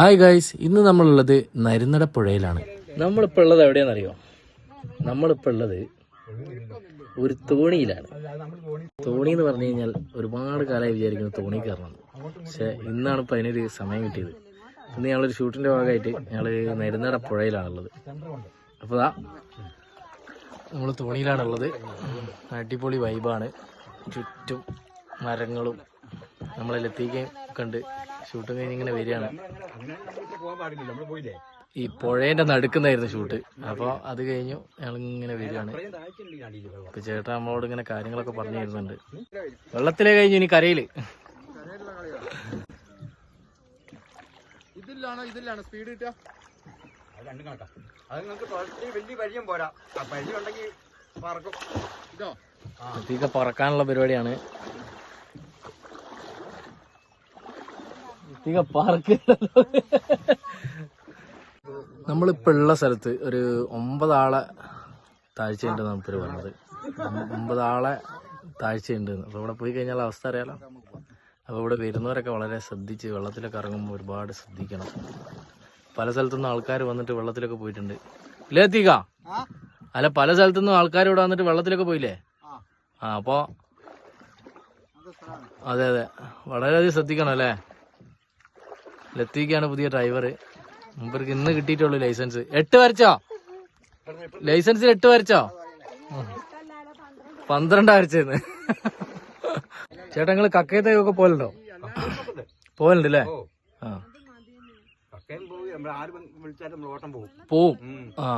Hi guys ഇന്ന് നമ്മളുള്ളത് നരുന്നട പുഴയിലാണ് നമ്മളിപ്പോൾ ഉള്ളത് എവിടെയാണെന്നറിയോ? നമ്മളിപ്പോൾ ഉള്ളത് ഒരു തോണിയിലാണ്. തോണി എന്ന് പറഞ്ഞു കഴിഞ്ഞാൽ ഒരുപാട് കാലമായി വിചാരിക്കുന്നു തോണി കയറണം. പക്ഷെ ഇന്നാണ് ഇപ്പം അതിനൊരു സമയം കിട്ടിയത്. ഇന്ന് ഞങ്ങളൊരു ഷൂട്ടിന്റെ ഭാഗമായിട്ട് ഞങ്ങൾ നരുന്നട പുഴയിലാണുള്ളത് അപ്പോൾ ആ നമ്മൾ തോണിയിലാണുള്ളത്. അടിപൊളി വൈബാണ് ചുറ്റും മരങ്ങളും നമ്മളെ ലത്തിക്കാൻ കണ്ട്. ഷൂട്ടും കഴിഞ്ഞ് ഇങ്ങനെ വരികയാണ്. ഈ പുഴേന്റെ നടുക്കുന്നായിരുന്നു ഷൂട്ട്. അപ്പോൾ അത് കഴിഞ്ഞു ഞങ്ങൾ ഇങ്ങനെ വരികയാണ്. ഇപ്പൊ ചേട്ടാ നമ്മളോട് ഇങ്ങനെ കാര്യങ്ങളൊക്കെ പറഞ്ഞു തരുന്നുണ്ട് വെള്ളത്തിലേ കഴിഞ്ഞു ഇനി കരയിൽ. ഇതിലാണോ ഇതിലാണ്? സ്പീഡ് കിട്ടുക? അത് രണ്ടും കണക്കാ. അത് നിങ്ങൾക്ക് കുറച്ച് വലിയ പരിചയം പോരാ. ആ പരിചയം ഉണ്ടെങ്കിൽ പറക്കും. ഇതോ? ലത്തീക്ക പറക്കാനുള്ള പരിപാടിയാണ്. പറക്ക നമ്മളിപ്പോൾ ഉള്ള സ്ഥലത്ത് ഒരു ഒമ്പതാളെ താഴ്ചയുണ്ട് നമുക്ക് പറഞ്ഞത്. ഒമ്പതാളെ താഴ്ചയുണ്ട് അപ്പോൾ ഇവിടെ പോയി കഴിഞ്ഞാൽ അവസ്ഥ അറിയാലോ. അപ്പോൾ ഇവിടെ വരുന്നവരൊക്കെ വളരെ ശ്രദ്ധിച്ച് വെള്ളത്തിലൊക്കെ ഇറങ്ങുമ്പോൾ ഒരുപാട് ശ്രദ്ധിക്കണം. പല സ്ഥലത്തുനിന്ന് ആൾക്കാർ വന്നിട്ട് വെള്ളത്തിലൊക്കെ പോയിട്ടുണ്ട്. ഇല്ലേ എത്തിക്ക അല്ല പല സ്ഥലത്തുനിന്നും ആൾക്കാർ ഇവിടെ വന്നിട്ട് വെള്ളത്തിലൊക്കെ പോയില്ലേ? ആ. അപ്പോ അതെ അതെ. വളരെയധികം ശ്രദ്ധിക്കണം അല്ലേ? ലത്തീക്കാണ് പുതിയ ഡ്രൈവർ മുമ്പർക്ക് ഇന്ന് കിട്ടിയിട്ടുള്ളൂ ലൈസൻസ് എട്ട് വരച്ചോ? ലൈസൻസിൽ എട്ട് വരച്ചോ. പന്ത്രണ്ട് വരച്ചെന്ന്. ചേട്ടാ നിങ്ങൾ കക്കയത്തേക്കൊക്കെ പോലുണ്ടോ പോലുണ്ട് അല്ലേ ആ. പോവും. ആ.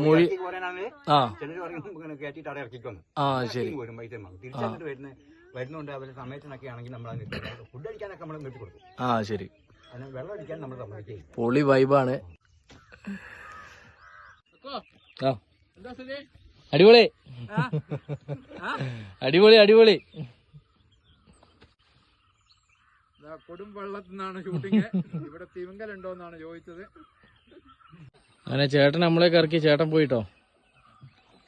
മൊഴി ആ. ശരി. വരുന്നുണ്ട് അവരുടെ സമയത്തിനൊക്കെ ആണെങ്കിൽ നമ്മൾ ഫുഡ് അടിക്കാനൊക്കെ നമ്മൾ നിർത്തി കൊടുക്കും. ആ ശരി. അതിന് വെള്ളം അടിക്കാൻ നമ്മൾ സമ്മതിക്കും പൊളി വൈബാണ്. അടിപൊളി. അടിപൊളി അടിപൊളി. കൊടും വെള്ളത്തിൽ നിന്നാണ് ഷൂട്ടിങ് ഇവിടെ തിമിങ്കലുണ്ടോ എന്നാണ് ചോദിച്ചത്. അങ്ങനെ ചേട്ടൻ നമ്മളെ ഇറക്കി ചേട്ടൻ പോയിട്ടോ.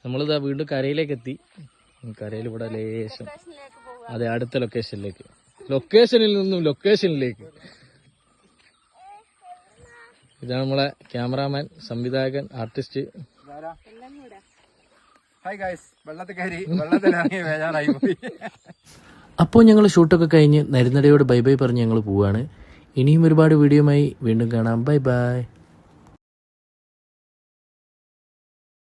നമ്മളിതാ വീണ്ടും കരയിലേക്ക് എത്തി കരയിൽ ഇവിടെ ലേശം. അതെ അടുത്ത ലൊക്കേഷനിലേക്ക് ലൊക്കേഷനിൽ നിന്നും ലൊക്കേഷനിലേക്ക് ഇതാണ് നമ്മളെ ക്യാമറാമാൻ സംവിധായകൻ ആർട്ടിസ്റ്റ് ഹായ് ഗൈസ് വെള്ളത്തിൽ കയറി വെള്ളത്തിൽ ഇറങ്ങി വേജാറായി പോയി. അപ്പോൾ ഞങ്ങൾ ഷൂട്ടൊക്കെ കഴിഞ്ഞ് നരുന്നടയോട് ബൈ ബൈ പറഞ്ഞ് ഞങ്ങൾ പോവുകയാണ് ഇനിയും ഒരുപാട് വീഡിയോയുമായി വീണ്ടും കാണാം. Bye bye.